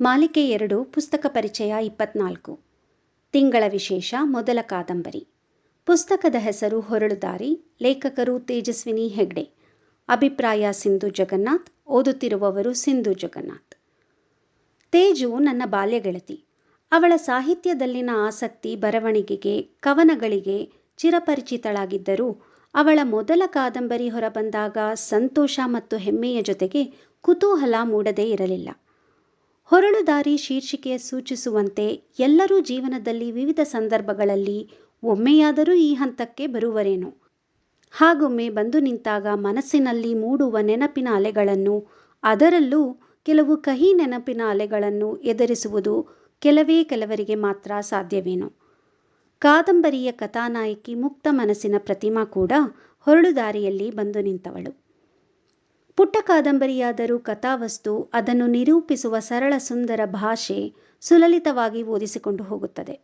ಮಾಲಿಕೆ ಎರಡು, ಪುಸ್ತಕ ಪರಿಚಯ ಇಪ್ಪತ್ನಾಲ್ಕು. ತಿಂಗಳ ವಿಶೇಷ, ಮೊದಲ ಕಾದಂಬರಿ. ಪುಸ್ತಕದ ಹೆಸರು ಹೊರಳುದಾರಿ, ಲೇಖಕರು ತೇಜಸ್ವಿನಿ ಹೆಗ್ಡೆ. ಅಭಿಪ್ರಾಯ ಸಿಂಧು ಜಗನ್ನಾಥ್, ಓದುತ್ತಿರುವವರು ಸಿಂಧು ಜಗನ್ನಾಥ್. ತೇಜು ನನ್ನ ಬಾಲ್ಯ ಗೆಳತಿ ಅವಳ ಸಾಹಿತ್ಯದಲ್ಲಿನ ಆಸಕ್ತಿ, ಬರವಣಿಗೆಗೆ, ಕವನಗಳಿಗೆ ಚಿರಪರಿಚಿತಳಾಗಿದ್ದರೂ, ಅವಳ ಮೊದಲ ಕಾದಂಬರಿ ಹೊರಬಂದಾಗ ಸಂತೋಷ ಮತ್ತು ಹೆಮ್ಮೆಯ ಜೊತೆಗೆ ಕುತೂಹಲ ಮೂಡದೇ ಇರಲಿಲ್ಲ. ಹೊರಳುದಾರಿ ಶೀರ್ಷಿಕೆ ಸೂಚಿಸುವಂತೆ ಎಲ್ಲರೂ ಜೀವನದಲ್ಲಿ ವಿವಿಧ ಸಂದರ್ಭಗಳಲ್ಲಿ ಒಮ್ಮೆಯಾದರೂ ಈ ಹಂತಕ್ಕೆ ಬರುವರೇನೋ? ಹಾಗೊಮ್ಮೆ ಬಂದು ನಿಂತಾಗ ಮನಸ್ಸಿನಲ್ಲಿ ಮೂಡುವ ನೆನಪಿನ ಅಲೆಗಳನ್ನು, ಅದರಲ್ಲೂ ಕೆಲವು ಕಹಿ ನೆನಪಿನ ಅಲೆಗಳನ್ನು ಎದುರಿಸುವುದು ಕೆಲವೇ ಕೆಲವರಿಗೆ ಮಾತ್ರ ಸಾಧ್ಯವೇನೋ? ಕಾದಂಬರಿಯ ಕಥಾನಾಯಕಿ ಮುಕ್ತ ಮನಸ್ಸಿನ ಪ್ರತಿಮಾ ಕೂಡ ಹೊರಳುದಾರಿಯಲ್ಲಿ ಬಂದು ನಿಂತವಳು. ಪುಟ್ಟ ಕಾದಂಬರಿಯಾದರೂ ಕಥಾವಸ್ತು ಅದನ್ನು ನಿರೂಪಿಸುವ ಸರಳ ಸುಂದರ ಭಾಷೆ ಸುಲಲಿತವಾಗಿ ಓದಿಸಿಕೊಂಡು ಹೋಗುತ್ತದೆ.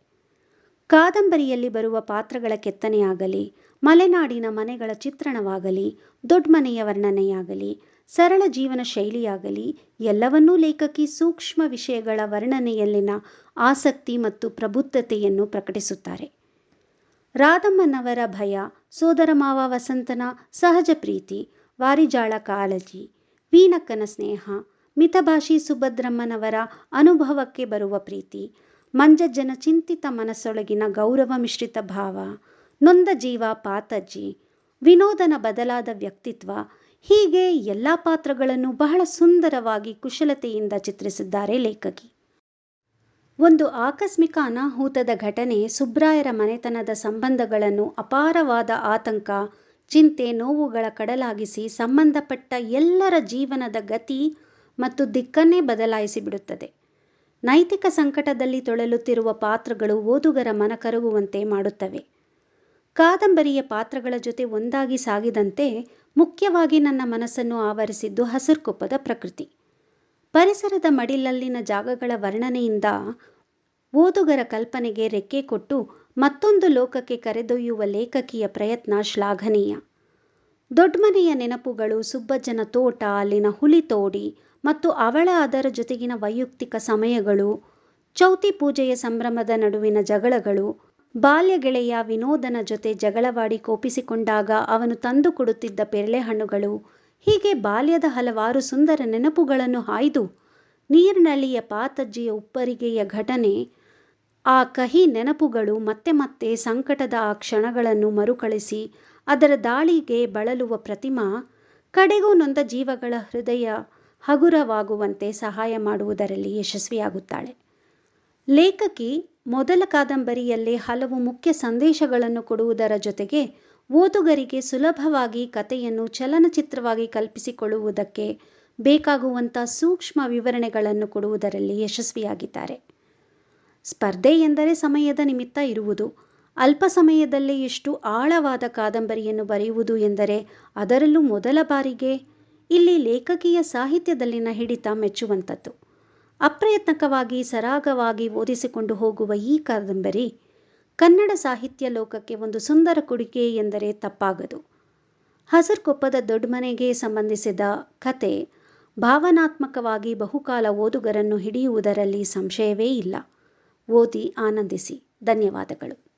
ಕಾದಂಬರಿಯಲ್ಲಿ ಬರುವ ಪಾತ್ರಗಳ ಕೆತ್ತನೆಯಾಗಲಿ, ಮಲೆನಾಡಿನ ಮನೆಗಳ ಚಿತ್ರಣವಾಗಲಿ ದೊಡ್ಡಮನೆಯ ವರ್ಣನೆಯಾಗಲಿ, ಸರಳ ಜೀವನ ಶೈಲಿಯಾಗಲಿ, ಎಲ್ಲವನ್ನೂ ಲೇಖಕಿ ಸೂಕ್ಷ್ಮ ವಿಷಯಗಳ ವರ್ಣನೆಯಲ್ಲಿನ ಆಸಕ್ತಿ ಮತ್ತು ಪ್ರಬುದ್ಧತೆಯನ್ನು ಪ್ರಕಟಿಸುತ್ತಾರೆ. ರಾಧಮ್ಮನವರ ಭಯ ಸೋದರ ಮಾವ ವಸಂತನ ಸಹಜ ಪ್ರೀತಿ ವಾರಿಜಾಳ ಕಾಳಜಿ ವೀಣಕ್ಕನ ಸ್ನೇಹ, ಮಿತಭಾಷಿ ಸುಭದ್ರಮ್ಮನವರ ಅನುಭವಕ್ಕೆ ಬರುವ ಪ್ರೀತಿ, ಮಂಜಜ್ಜನ ಚಿಂತಿತ ಮನಸ್ಸೊಳಗಿನ ಗೌರವ ಮಿಶ್ರಿತ ಭಾವ, ನೊಂದ ಜೀವ ಪಾತಜ್ಜಿ, ವಿನೋದನ ಬದಲಾದ ವ್ಯಕ್ತಿತ್ವ, ಹೀಗೆ ಎಲ್ಲ ಪಾತ್ರಗಳನ್ನು ಬಹಳ ಸುಂದರವಾಗಿ ಕುಶಲತೆಯಿಂದ ಚಿತ್ರಿಸಿದ್ದಾರೆ ಲೇಖಕಿ. ಒಂದು ಆಕಸ್ಮಿಕ ಅನಾಹುತದ ಘಟನೆ ಸುಬ್ರಾಯರ ಮನೆತನದ ಸಂಬಂಧಗಳನ್ನು ಅಪಾರವಾದ ಆತಂಕ ಚಿಂತೆ ನೋವುಗಳ ಕಡಲಾಗಿಸಿ ಸಂಬಂಧಪಟ್ಟ ಎಲ್ಲರ ಜೀವನದ ಗತಿ ಮತ್ತು ದಿಕ್ಕನ್ನೇ ಬದಲಾಯಿಸಿಬಿಡುತ್ತದೆ. ನೈತಿಕ ಸಂಕಟದಲ್ಲಿ ತೊಳಲುತ್ತಿರುವ ಪಾತ್ರಗಳು ಓದುಗರ ಮನ ಕರಗುವಂತೆ ಮಾಡುತ್ತವೆ ಕಾದಂಬರಿಯ ಪಾತ್ರಗಳ ಜೊತೆ ಒಂದಾಗಿ ಸಾಗಿದಂತೆ ಮುಖ್ಯವಾಗಿ ನನ್ನ ಮನಸ್ಸನ್ನು ಆವರಿಸಿದ್ದು ಹಸಿರುಕೊಪ್ಪದ ಪ್ರಕೃತಿ ಪರಿಸರದ ಮಡಿಲಲ್ಲಿನ ಜಾಗಗಳ ವರ್ಣನೆಯಿಂದ ಓದುಗರ ಕಲ್ಪನೆಗೆ ರೆಕ್ಕೆ ಕೊಟ್ಟು ಮತ್ತೊಂದು ಲೋಕಕ್ಕೆ ಕರೆದೊಯ್ಯುವ ಲೇಖಕಿಯ ಪ್ರಯತ್ನ ಶ್ಲಾಘನೀಯ. ದೊಡ್ಮನೆಯ ನೆನಪುಗಳು ಸುಬ್ಬಜ್ಜನ ತೋಟ, ಅಲ್ಲಿನ ಹುಲಿ ತೋಡಿ ಮತ್ತು ಅವಳ ಅದರ ಜೊತೆಗಿನ ವೈಯಕ್ತಿಕ ಸಮಯಗಳು, ಚೌತಿ ಪೂಜೆಯ ಸಂಭ್ರಮದ ನಡುವಿನ ಜಗಳಗಳು, ಬಾಲ್ಯ ಗೆಳೆಯ ವಿನೋದನ ಜೊತೆ ಜಗಳವಾಡಿ ಕೋಪಿಸಿಕೊಂಡಾಗ ಅವನು ತಂದು ಕೊಡುತ್ತಿದ್ದ ಪೆರಳೆಹಣ್ಣುಗಳು ಹೀಗೆ ಬಾಲ್ಯದ ಹಲವಾರು ಸುಂದರ ನೆನಪುಗಳನ್ನು ಹಾಯ್ದು ನೀರಿನಲ್ಲಿಯ ಪಾತಜ್ಜಿಯ ಉಪ್ಪರಿಗೆಯ ಘಟನೆ ಆ ಕಹಿ ನೆನಪುಗಳು ಮತ್ತೆ ಮತ್ತೆ ಸಂಕಟದ ಆ ಕ್ಷಣಗಳನ್ನು ಮರುಕಳಿಸಿ ಅದರ ದಾಳಿಗೆ ಬಳಲುವ ಪ್ರತಿಮಾ ಕಡೆಗೂ ನೊಂದ ಜೀವಗಳ ಹೃದಯ ಹಗುರವಾಗುವಂತೆ ಸಹಾಯ ಮಾಡುವುದರಲ್ಲಿ ಯಶಸ್ವಿಯಾಗುತ್ತಾಳೆ. ಲೇಖಕಿ ಮೊದಲ ಕಾದಂಬರಿಯಲ್ಲೇ ಹಲವು ಮುಖ್ಯ ಸಂದೇಶಗಳನ್ನು ಕೊಡುವುದರ ಜೊತೆಗೆ ಓದುಗರಿಗೆ ಸುಲಭವಾಗಿ ಕಥೆಯನ್ನು ಚಲನಚಿತ್ರವಾಗಿ ಕಲ್ಪಿಸಿಕೊಳ್ಳುವುದಕ್ಕೆ ಬೇಕಾಗುವಂಥ ಸೂಕ್ಷ್ಮ ವಿವರಣೆಗಳನ್ನು ಕೊಡುವುದರಲ್ಲಿ ಯಶಸ್ವಿಯಾಗಿದ್ದಾರೆ. ಸ್ಪರ್ಧೆ ಎಂದರೆ ಸಮಯದ ನಿಮಿತ್ತ ಇರುವುದು. ಅಲ್ಪ ಸಮಯದಲ್ಲೇ ಎಷ್ಟು ಆಳವಾದ ಕಾದಂಬರಿಯನ್ನು ಬರೆಯುವುದು ಎಂದರೆ ಅದರಲ್ಲೂ ಮೊದಲ ಬಾರಿಗೆ ಇಲ್ಲಿ ಲೇಖಕಿಯ ಸಾಹಿತ್ಯದಲ್ಲಿನ ಹಿಡಿತ ಮೆಚ್ಚುವಂಥದ್ದು. ಅಪ್ರಯತ್ನಕವಾಗಿ ಸರಾಗವಾಗಿ ಓದಿಸಿಕೊಂಡು ಹೋಗುವ ಈ ಕಾದಂಬರಿ ಕನ್ನಡ ಸಾಹಿತ್ಯ ಲೋಕಕ್ಕೆ ಒಂದು ಸುಂದರ ಕೊಡುಗೆ ಎಂದರೆ ತಪ್ಪಾಗದು. ಹಸರ್ಕೊಪ್ಪದ ದೊಡ್ಡಮನೆಗೆ ಸಂಬಂಧಿಸಿದ ಕತೆ ಭಾವನಾತ್ಮಕವಾಗಿ ಬಹುಕಾಲ ಓದುಗರನ್ನು ಹಿಡಿಯುವುದರಲ್ಲಿ ಸಂಶಯವೇ ಇಲ್ಲ. ಓದಿ ಆನಂದಿಸಿ. ಧನ್ಯವಾದಗಳು.